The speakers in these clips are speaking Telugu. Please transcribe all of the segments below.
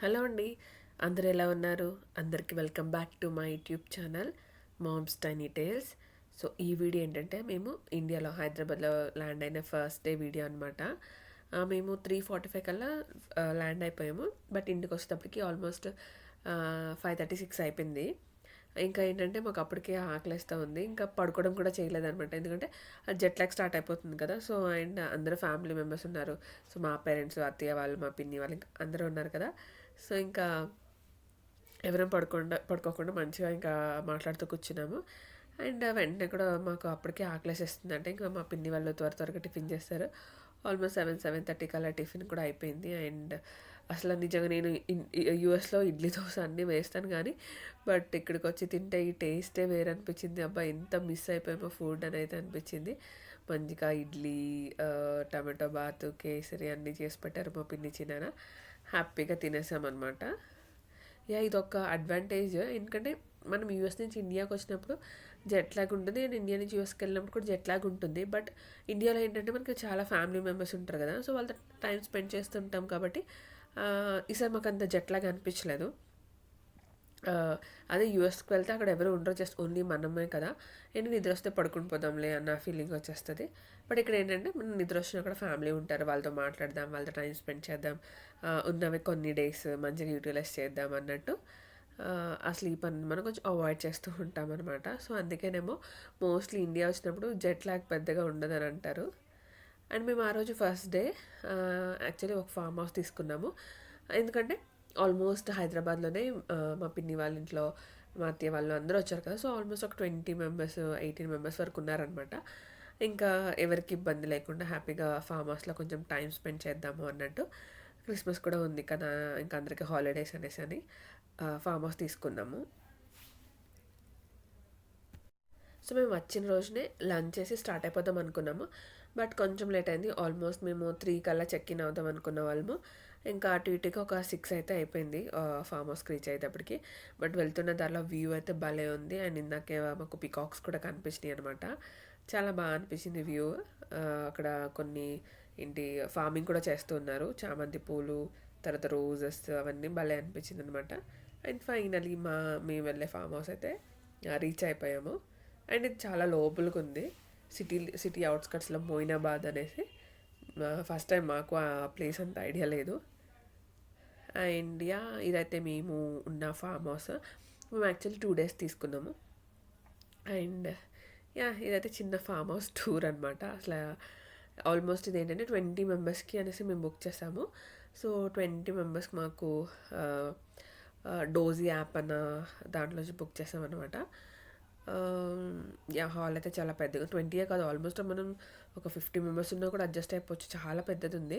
హలో అండి. అందరు ఎలా ఉన్నారు? అందరికీ welcome back to my YouTube channel mom's tiny tales. So ఈ వీడియో ఏంటంటే మేము ఇండియాలో హైదరాబాద్లో ల్యాండ్ అయిన ఫస్ట్ డే వీడియో అనమాట మేము త్రీ ఫార్టీ ఫైవ్ కల్లా ల్యాండ్ అయిపోయాము. బట్ ఇంటికి వచ్చేటప్పటికి ఆల్మోస్ట్ ఫైవ్ థర్టీ సిక్స్ అయిపోయింది. ఇంకా ఏంటంటే మాకు అప్పటికే ఆకలిస్తూ ఉంది. ఇంకా పడుకోవడం కూడా చేయలేదనమాట ఎందుకంటే జెట్ లాగ్ స్టార్ట్ అయిపోతుంది కదా. సో అండ్ అందరూ ఫ్యామిలీ మెంబర్స్ ఉన్నారు. సో మా పేరెంట్స్ అత్తయ్య వాళ్ళు మా పిన్ని వాళ్ళు ఇంకా అందరూ ఉన్నారు కదా. సో ఇంకా ఎవరైనా పడుకుండా పడుకోకుండా మంచిగా ఇంకా మాట్లాడుతూ కూర్చున్నాము. అండ్ వెంటనే కూడా మాకు అప్పటికే ఆకలేసేస్తుంది అంటే ఇంకా మా పిన్ని వాళ్ళు త్వర త్వరగా టిఫిన్ చేస్తారు. ఆల్మోస్ట్ సెవెన్ సెవెన్ థర్టీకి అలా టిఫిన్ కూడా అయిపోయింది. అండ్ అసలు నిజంగా నేను యూఎస్లో ఇడ్లీ దోశ అన్నీ వేస్తాను కానీ బట్ ఇక్కడికి వచ్చి తింటే ఈ టేస్టే వేరే అనిపించింది అబ్బా ఎంత మిస్ అయిపోయామో ఫుడ్ అని అయితే అనిపించింది. మంచిగా ఇడ్లీ టమాటో బాత్ కేసరి అన్నీ చేసి పెట్టారు మా పిన్ని చిన్న హ్యాపీగా తినేసామన్నమాట. యా ఇది ఒక అడ్వాంటేజ్. ఎందుకంటే మనం యూఎస్ నుంచి ఇండియాకి వచ్చినప్పుడు జెట్ లాగ్ ఉంటుంది. అండ్ ఇండియా నుంచి యూఎస్కి వెళ్ళినప్పుడు కూడా జెట్ లాగ్ ఉంటుంది. బట్ ఇండియాలో ఏంటంటే మనకి చాలా ఫ్యామిలీ మెంబర్స్ ఉంటారు కదా. సో వాళ్ళతో టైం స్పెండ్ చేస్తుంటాం కాబట్టి ఈసారి మాకు అంత జెట్ లాగ్ అనిపించలేదు. అదే యూఎస్కి వెళ్తే అక్కడ ఎవరు ఉండరు జస్ట్ ఓన్లీ మనమే కదా. నేను నిద్ర వస్తే పడుకుని పోదాంలే అన్న ఫీలింగ్ వచ్చేస్తుంది. బట్ ఇక్కడ ఏంటంటే మనం నిద్ర వచ్చిన అక్కడ ఫ్యామిలీ ఉంటారు. వాళ్ళతో మాట్లాడదాం వాళ్ళతో టైం స్పెండ్ చేద్దాం. ఉన్నవి కొన్ని డేస్ మంచిగా యూటిలైజ్ చేద్దాం అన్నట్టు. ఆ స్లీప్ అని మనం కొంచెం అవాయిడ్ చేస్తూ ఉంటాం అనమాట సో అందుకేనేమో మోస్ట్లీ ఇండియా వచ్చినప్పుడు జెట్ లాగ్ పెద్దగా ఉండదని అంటారు. అండ్ మేము ఆ రోజు ఫస్ట్ డే యాక్చువల్లీ ఒక ఫామ్ హౌస్ తీసుకున్నాము. ఎందుకంటే ఆల్మోస్ట్ హైదరాబాద్లోనే మా పిన్ని వాళ్ళ ఇంట్లో మా అత్తయ్య వాళ్ళు అందరూ వచ్చారు కదా సో ఆల్మోస్ట్ ఒక ట్వంటీ మెంబర్స్ ఎయిటీన్ మెంబర్స్ వరకు ఉన్నారనమాట ఇంకా ఎవరికి ఇబ్బంది లేకుండా హ్యాపీగా ఫామ్ హౌస్లో కొంచెం టైం స్పెండ్ చేద్దాము అన్నట్టు క్రిస్మస్ కూడా ఉంది కదా ఇంకా అందరికీ హాలిడేస్ అనేసి అని ఫామ్ హౌస్ తీసుకున్నాము. సో మేము వచ్చిన రోజునే లంచ్ చేసి స్టార్ట్ అయిపోదాం అనుకున్నాము. బట్ కొంచెం లేట్ అయింది ఆల్మోస్ట్ మేము త్రీ కల్లా చెక్ ఇన్ అవుదాం అనుకున్న వాళ్ళము. ఇంకా అటు ఇటుగా ఒక సిక్స్ అయితే అయిపోయింది ఫామ్ హౌస్కి రీచ్ అయ్యేటప్పటికి బట్ వెళ్తున్న దారిలో వ్యూ అయితే భలే ఉంది. అండ్ ఇందాకే మాకు పికాక్స్ కూడా కనిపించినాయి అనమాట చాలా బాగా అనిపించింది వ్యూ అక్కడ కొన్ని ఏంటి ఫార్మింగ్ కూడా చేస్తున్నారు చామంతి పూలు తర్వాత రోజెస్ అవన్నీ భలే అనిపించింది అనమాట అండ్ ఫైనలీ మా మేము వెళ్ళే ఫామ్ హౌస్ అయితే రీచ్ అయిపోయాము. అండ్ ఇది చాలా లోపలికి ఉంది. సిటీ సిటీ అవుట్స్కట్స్లో మోయినాబాద్ అనేసి. ఫస్ట్ టైం మాకు ఆ ప్లేస్ అంత ఐడియా లేదు. అండ్ యా ఇదైతే మేము ఉన్న ఫామ్ హౌస్ మేము యాక్చువల్లీ టూ డేస్ తీసుకున్నాము. అండ్ యా ఇదైతే చిన్న ఫామ్ హౌస్ టూర్ అనమాట అసలు ఆల్మోస్ట్ ఇది ఏంటంటే ట్వంటీ మెంబర్స్కి అనేసి మేము బుక్ చేసాము. సో ట్వంటీ మెంబర్స్కి మాకు డోజీ యాప్ అన్న దాంట్లో బుక్ చేసామన్నమాట. హాల్ అయితే చాలా పెద్దగా ట్వంటీయే కాదు ఆల్మోస్ట్ మనం ఒక ఫిఫ్టీ మెంబర్స్ ఉన్నా కూడా అడ్జస్ట్ అయిపోవచ్చు. చాలా పెద్దది ఉంది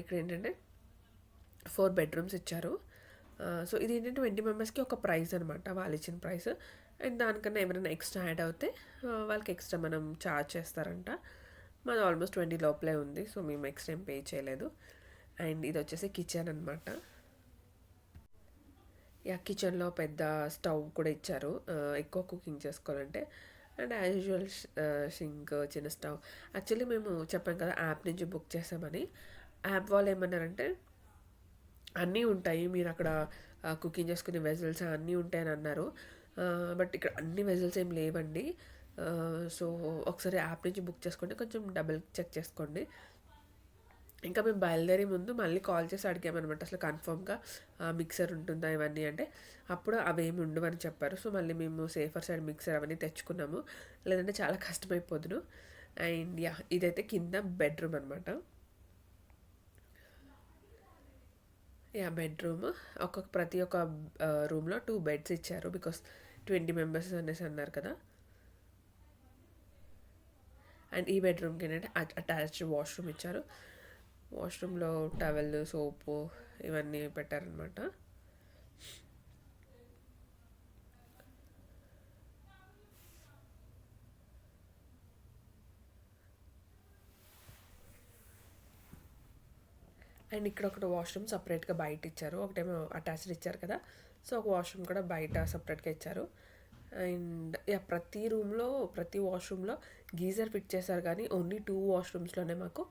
ఇక్కడ ఏంటంటే ఫోర్ బెడ్రూమ్స్ ఇచ్చారు. సో ఇది ఏంటంటే ట్వంటీ మెంబర్స్కి ఒక ప్రైస్ అనమాట వాళ్ళు ఇచ్చిన ప్రైస్. అండ్ దానికన్నా ఎవరైనా ఎక్స్ట్రా యాడ్ అవుతే వాళ్ళకి ఎక్స్ట్రా మనం ఛార్జ్ చేస్తారంట. మాది ఆల్మోస్ట్ ట్వంటీ లోపలే ఉంది సో మేము ఎక్స్ట్రా ఏం పే చేయలేదు. అండ్ ఇది వచ్చేసి కిచెన్ అనమాట కిచెన్లో పెద్ద స్టవ్ కూడా ఇచ్చారు. ఎక్కువ కుకింగ్ చేసుకోవాలంటే. అండ్ యాజ్ యూజువల్ షింక్ చిన్న స్టవ్. యాక్చువల్లీ మేము చెప్పాం కదా యాప్ నుంచి బుక్ చేసామని. యాప్ వాళ్ళు ఏమన్నారంటే అన్నీ ఉంటాయి మీరు అక్కడ కుకింగ్ చేసుకునే వెజల్స్ అన్నీ ఉంటాయని అన్నారు. బట్ ఇక్కడ అన్ని వెజల్స్ ఏం లేవండి. సో ఒకసారి యాప్ నుంచి బుక్ చేసుకుంటే కొంచెం డబుల్ చెక్ చేసుకోండి. ఇంకా మేము బయలుదేరే ముందు మళ్ళీ కాల్ చేసి అడిగామన్నమాట. అసలు కన్ఫర్మ్గా మిక్సర్ ఉంటుందా ఇవన్నీ అంటే అప్పుడు అవేమి ఉండవని చెప్పారు. సో మళ్ళీ మేము సేఫర్ సైడ్ మిక్సర్ అవన్నీ తెచ్చుకున్నాము. లేదంటే చాలా కష్టమైపోదును. అండ్ యా ఇదైతే కింద బెడ్రూమ్ అనమాట యా బెడ్రూమ్. ఒక్కొక్క ప్రతి ఒక్క రూమ్లో టూ బెడ్స్ ఇచ్చారు. బికాస్ ట్వంటీ మెంబర్స్ అనేసి అన్నారు కదా. అండ్ ఈ బెడ్రూమ్కి ఏంటంటే అటాచ్డ్ వాష్రూమ్ ఇచ్చారు. వాష్రూమ్లో టవెల్ సోపు ఇవన్నీ పెట్టారనమాట. అండ్ ఇక్కడ ఒకటి వాష్రూమ్ సపరేట్గా బయట ఇచ్చారు. ఒకటేమో అటాచ్డ్ ఇచ్చారు కదా. సో ఒక వాష్రూమ్ కూడా బయట సపరేట్గా ఇచ్చారు. అండ్ యా ప్రతి రూమ్లో ప్రతి వాష్రూమ్లో గీజర్ ఫిట్ చేశారు కానీ ఓన్లీ టూ వాష్రూమ్స్లోనే మాకు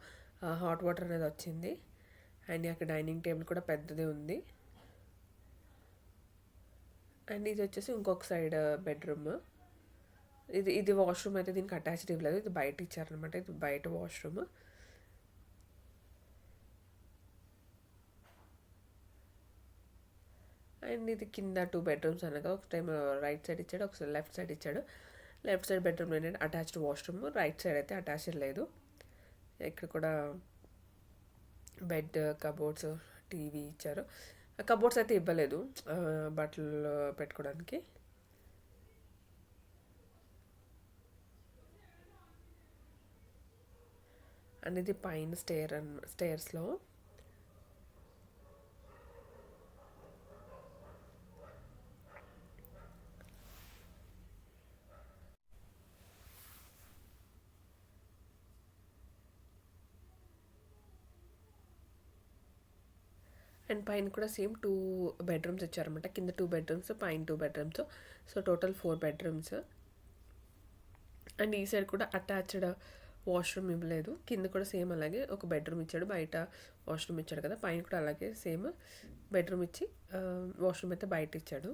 హాట్ వాటర్ అనేది వచ్చింది. అండ్ అక్కడ డైనింగ్ టేబుల్ కూడా పెద్దది ఉంది. అండ్ ఇది వచ్చేసి ఇంకొక సైడ్ బెడ్రూమ్. ఇది ఇది వాష్రూమ్ అయితే దీనికి అటాచ్డ్ ఇవ్వలేదు ఇది బయట ఇచ్చారనమాట ఇది బయట వాష్రూమ్. అండ్ ఇది కింద టూ బెడ్రూమ్స్ అనగా ఒక టైం రైట్ సైడ్ ఇచ్చాడు ఒకసారి లెఫ్ట్ సైడ్ ఇచ్చాడు. లెఫ్ట్ సైడ్ బెడ్రూమ్లో ఏంటంటే అటాచ్డ్ వాష్రూమ్. రైట్ సైడ్ అయితే అటాచ్డ్ లేదు. ఇక్కడ కూడా బెడ్ కబోర్డ్స్ టీవీ ఇచ్చారు. కబోర్డ్స్ అయితే ఇవ్వలేదు బట్టలు పెట్టుకోవడానికి. అనేది పైన స్టేర్ అన్ స్టేర్స్లో అండ్ పైన కూడా సేమ్ టూ బెడ్రూమ్స్ ఇచ్చారనమాట కింద టూ బెడ్రూమ్స్ పైన two bedrooms. So total four bedrooms. And ఈ సైడ్ కూడా అటాచ్డ్ వాష్రూమ్ ఇవ్వలేదు. కింద కూడా సేమ్ అలాగే ఒక బెడ్రూమ్ ఇచ్చాడు. బయట వాష్రూమ్ ఇచ్చాడు కదా పైన కూడా అలాగే సేమ్ బెడ్రూమ్ ఇచ్చి వాష్రూమ్ అయితే బయట ఇచ్చాడు.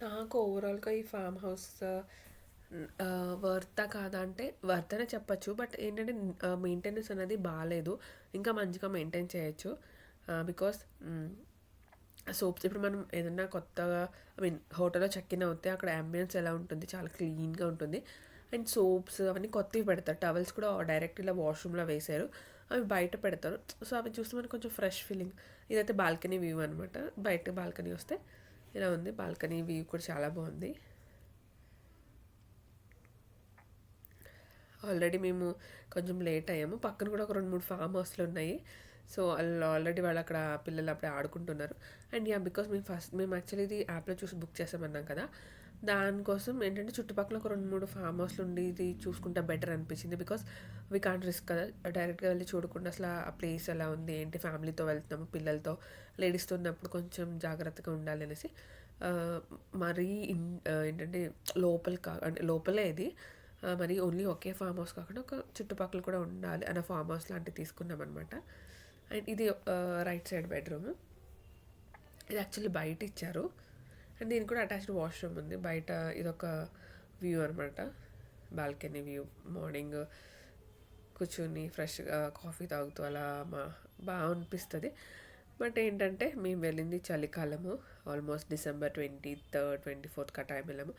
నాకు ఓవరాల్గా ఈ ఫామ్ హౌస్ వర్తా కాదా అంటే వర్త్ అనే చెప్పచ్చు. బట్ ఏంటంటే మెయింటెనెన్స్ అనేది బాగాలేదు ఇంకా మంచిగా మెయింటైన్ చేయొచ్చు. బికాస్ సోప్స్ ఇప్పుడు మనం ఏదన్నా కొత్తగా ఐ మీన్ హోటల్లో చెక్ ఇన్ అవుతే అక్కడ అంబియన్స్ ఎలా ఉంటుంది? చాలా క్లీన్గా ఉంటుంది. అండ్ సోప్స్ అవన్నీ కొత్తవి పెడతారు. టవల్స్ కూడా డైరెక్ట్ ఇలా వాష్రూమ్లో వేశారు. అవి బయట పెడతారు. సో అవి చూస్తే మనకు కొంచెం ఫ్రెష్ ఫీలింగ్ ఇదైతే బాల్కనీ వ్యూ అనమాట బయట బాల్కనీ వస్తే ఇలా ఉంది. బాల్కనీ వ్యూ కూడా చాలా బాగుంది. ఆల్రెడీ మేము కొంచెం లేట్ అయ్యాము. పక్కన కూడా ఒక రెండు మూడు ఫామ్ హౌస్లు ఉన్నాయి. సో వాళ్ళు ఆల్రెడీ వాళ్ళు అక్కడ పిల్లలు అప్పుడే ఆడుకుంటున్నారు. అండ్ యా బికాస్ మేము ఫస్ట్ మేము యాక్చువల్లీ ఇది యాప్లో చూసి బుక్ చేసామన్నాం కదా. దానికోసం ఏంటంటే చుట్టుపక్కల ఒక రెండు మూడు ఫామ్ హౌస్లు ఉండి ఇది చూసుకుంటే బెటర్ అనిపించింది. బికాస్ వీ కాంట్ రిస్క్ కదా. డైరెక్ట్గా వెళ్ళి చూడకుండా అసలు ఆ ప్లేస్ ఎలా ఉంది ఏంటి ఫ్యామిలీతో వెళ్తున్నాము పిల్లలతో. లేడీస్తో ఉన్నప్పుడు కొంచెం జాగ్రత్తగా ఉండాలి అనేసి మరీ ఇన్ ఏంటంటే లోపల కా అంటే లోపలే ఇది. మరి ఓన్లీ ఒకే ఫామ్ హౌస్ కాకుండా ఒక చుట్టుపక్కల కూడా ఉండాలి అన్న ఫామ్ హౌస్ లాంటివి తీసుకున్నాం అనమాట అండ్ ఇది రైట్ సైడ్ బెడ్రూమ్. ఇది యాక్చువల్లీ బయట ఇచ్చారు. అండ్ దీనికి కూడా అటాచ్డ్ వాష్రూమ్ ఉంది. బయట ఇదొక వ్యూ అనమాట బాల్కనీ వ్యూ మార్నింగ్ కూర్చుని ఫ్రెష్గా కాఫీ తాగుతూ అలా మా బాగా అనిపిస్తుంది. బట్ ఏంటంటే మేము వెళ్ళింది చలికాలము. Almost December twenty third twenty fourth ఆ టైం వెళ్ళాము.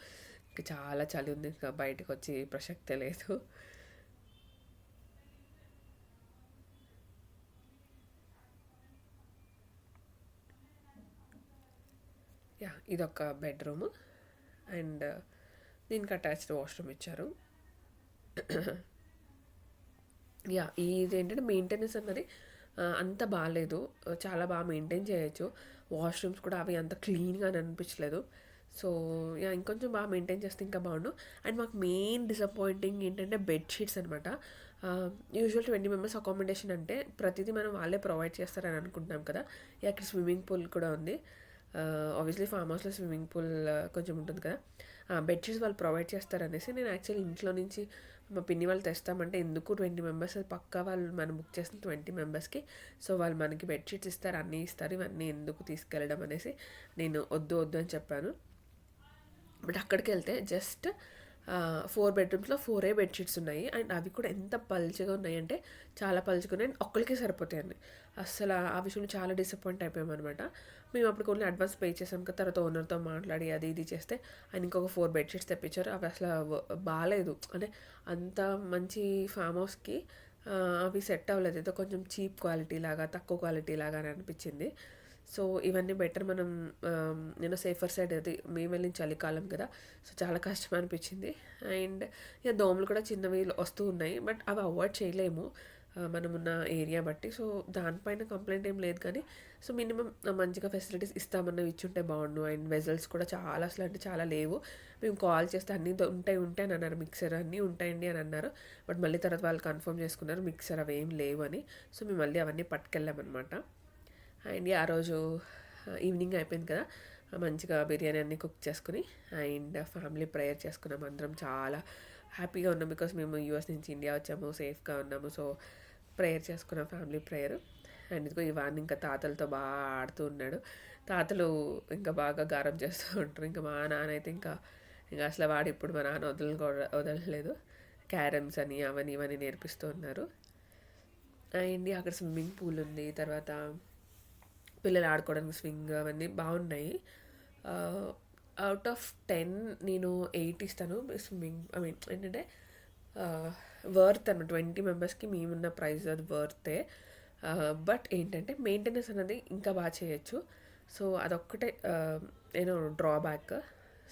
ఇంకా చాలా చలి ఉంది. ఇంకా బయటకు వచ్చి ప్రసక్తే లేదు. యా ఇదొక బెడ్రూమ్. అండ్ దీనికి అటాచ్డ్ వాష్రూమ్ ఇచ్చారు. యా ఇది ఏంటంటే మెయింటెనెన్స్ అన్నది అంత బాగాలేదు. చాలా బాగా మెయింటైన్ చేయొచ్చు. వాష్రూమ్స్ కూడా అవి అంత క్లీన్గా అని అనిపించలేదు. సో యా ఇంకొంచెం బాగా మెయింటైన్ చేస్తే ఇంకా బాగుండు. అండ్ మాకు మెయిన్ డిసప్పాయింటింగ్ ఏంటంటే బెడ్షీట్స్ అనమాట యూజువల్ ట్వంటీ మెంబర్స్ అకామిడేషన్ అంటే ప్రతిదీ మనం వాళ్ళే ప్రొవైడ్ చేస్తారని అనుకుంటున్నాం కదా. అక్కడ ఇక్కడ స్విమ్మింగ్ పూల్ కూడా ఉంది. ఆబ్వియస్లీ ఫామ్ హౌస్లో స్విమ్మింగ్ పూల్ కొంచెం ఉంటుంది కదా. బెడ్షీట్స్ వాళ్ళు ప్రొవైడ్ చేస్తారనేసి నేను యాక్చువల్లీ ఇంట్లో నుంచి మా పిన్ని వాళ్ళు తెస్తామంటే ఎందుకు ట్వంటీ మెంబర్స్? పక్కా వాళ్ళు మనం బుక్ చేసిన ట్వంటీ మెంబర్స్కి. సో వాళ్ళు మనకి బెడ్షీట్స్ ఇస్తారు అన్నీ ఇస్తారు ఇవన్నీ ఎందుకు తీసుకెళ్ళడం అనేసి నేను వద్దు వద్దు అని చెప్పాను. బట్ అక్కడికి వెళ్తే జస్ట్ ఫోర్ బెడ్రూమ్స్లో ఫోరే బెడ్షీట్స్ ఉన్నాయి. అండ్ అవి కూడా ఎంత పలుచగా ఉన్నాయంటే చాలా పలుచుగా ఉన్నాయి. అండ్ ఒక్కరికే సరిపోతాయండి అసలు ఆ విషయంలో చాలా డిసప్పాయింట్ అయిపోయాం అనమాట మేము అప్పుడు ఓన్లీ అడ్వాన్స్ పే చేసాం కదా తర్వాత ఓనర్తో మాట్లాడి అది ఇది చేస్తే. ఆయన ఇంకొక ఫోర్ బెడ్షీట్స్ తెప్పించారు. అవి అసలు బాగాలేదు అంటే అంత మంచి ఫామ్ హౌస్కి అవి సెట్ అవ్వలేదు. ఏదో కొంచెం చీప్ క్వాలిటీ లాగా తక్కువ క్వాలిటీ లాగా అని అనిపించింది. సో ఇవన్నీ బెటర్ మనం నేను సేఫర్ సైడ్ అది మేము వెళ్ళిన చలికాలం కదా సో చాలా కష్టం అనిపించింది. అండ్ ఇక దోమలు కూడా చిన్నవి వస్తూ ఉన్నాయి బట్ అవి అవాయిడ్ చేయలేము మనమున్న మనం ఉన్న ఏరియా బట్టి. సో దానిపైన కంప్లైంట్ ఏం లేదు కానీ సో మినిమం మంచిగా ఫెసిలిటీస్ ఇస్తామన్నవి ఇచ్చుంటే బాగుండు. అండ్ వెజల్స్ కూడా చాలా అసలు అంటే చాలా లేవు. మేము కాల్ చేస్తే అన్నీ ఉంటాయి ఉంటాయి అని అన్నారు. మిక్సర్ అన్నీ ఉంటాయండి అని అన్నారు. బట్ మళ్ళీ తర్వాత వాళ్ళు కన్ఫర్మ్ చేసుకున్నారు మిక్సర్ అవి ఏం లేవు అని. సో మేము మళ్ళీ అవన్నీ పట్టుకెళ్ళామన్నమాట. అండ్ ఆ రోజు ఈవినింగ్ అయిపోయింది కదా మంచిగా బిర్యానీ అన్నీ కుక్ చేసుకుని అండ్ ఫ్యామిలీ ప్రేయర్ చేసుకున్నాం అందరం చాలా హ్యాపీగా ఉన్నాం బికాస్ మేము యూఎస్ నుంచి ఇండియా వచ్చాము సేఫ్గా ఉన్నాము సో ప్రేయర్ చేసుకున్నాం ఫ్యామిలీ ప్రేయర్. అండ్ ఇదిగో ఇవాన్ని ఇంకా తాతలతో బాగా ఆడుతూ ఉన్నాడు. తాతలు ఇంకా బాగా గారం చేస్తూ ఉంటారు. ఇంకా మా నాన్న అయితే ఇంకా ఇంకా అసలు వాడు ఇప్పుడు మా నాన్న వదల వదలలేదు. క్యారమ్స్ అని అవన్నీ ఇవన్నీ నేర్పిస్తూ ఉన్నారు. అండ్ అక్కడ స్విమ్మింగ్ పూల్ ఉంది తర్వాత పిల్లలు ఆడుకోవడానికి స్వింగ్ అవన్నీ బాగున్నాయి. అవుట్ ఆఫ్ టెన్ నేను ఎయిట్ ఇస్తాను. స్విమ్మింగ్ ఐ మీన్ ఏంటంటే వర్త్ అన్న ట్వంటీ మెంబర్స్కి మేమున్న ప్రైస్ అది వర్తే బట్ ఏంటంటే మెయింటెనెన్స్ అనేది ఇంకా బాగా చేయొచ్చు. సో అదొక్కటే నేను డ్రాబ్యాక్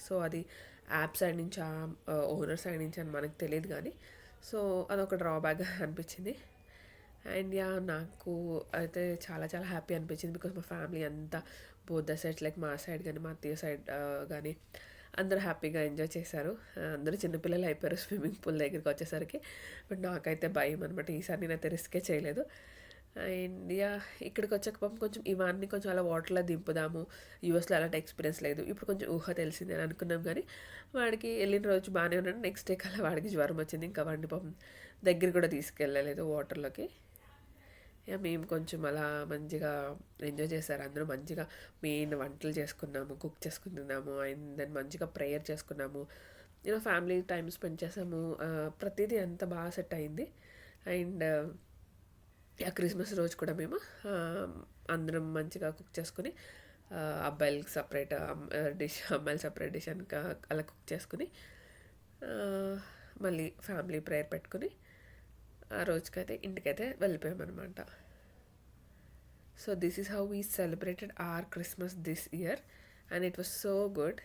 సో అది యాప్ సైడ్ నుంచి ఓనర్ సైడ్ నుంచి అని మనకు తెలియదు కానీ సో అదొక డ్రాబ్యాక్ అనిపించింది. అండ్ యా నాకు అయితే చాలా చాలా హ్యాపీ అనిపించింది బికాస్ మా ఫ్యామిలీ అంతా బోత్ ద సైడ్ లైక్ మా సైడ్ కానీ మా అత్తయ్య సైడ్ కానీ అందరూ హ్యాపీగా ఎంజాయ్ చేశారు. అందరూ చిన్నపిల్లలు అయిపోయారు స్విమ్మింగ్ పూల్ దగ్గరికి వచ్చేసరికి. బట్ నాకైతే భయం అనమాట ఈసారి నేనైతే రిస్కే చేయలేదు. అండ్ యా ఇక్కడికి వచ్చాక పాపం కొంచెం ఇవన్నీ కొంచెం అలా వాటర్లో దింపుదాము. యూఎస్లో అలాంటి ఎక్స్పీరియన్స్ లేదు. ఇప్పుడు కొంచెం ఊహ తెలిసింది అని అనుకున్నాం కానీ వాడికి వెళ్ళిన రోజు బాగానే ఉన్నాడు. నెక్స్ట్ డే కల్లా వాడికి జ్వరం వచ్చింది. ఇంకా వాడిని పాపం దగ్గర కూడా తీసుకెళ్ళలేదు వాటర్లోకి ఇక మేము కొంచెం అలా మంచిగా ఎంజాయ్ చేశారు. అందరూ మంచిగా మెయిన్ వంటలు చేసుకున్నాము కుక్ చేసుకున్నాము అండ్ దెన్ మంచిగా ప్రేయర్ చేసుకున్నాము. నేను ఫ్యామిలీ టైం స్పెండ్ చేసాము ప్రతిదీ అంత బాగా సెట్ అయింది. అండ్ ఆ క్రిస్మస్ రోజు కూడా మేము అందరం మంచిగా కుక్ చేసుకుని అబ్బాయిలకి సపరేట్ డిష్ అమ్మాయిలు సపరేట్ డిష్ అని అలా కుక్ చేసుకుని మళ్ళీ ఫ్యామిలీ ప్రేయర్ పెట్టుకుని ఆ రోజుకైతే ఇంటికైతే వెళ్ళిపోయామన్నమాట. So this is how we celebrated our Christmas this year and it was so good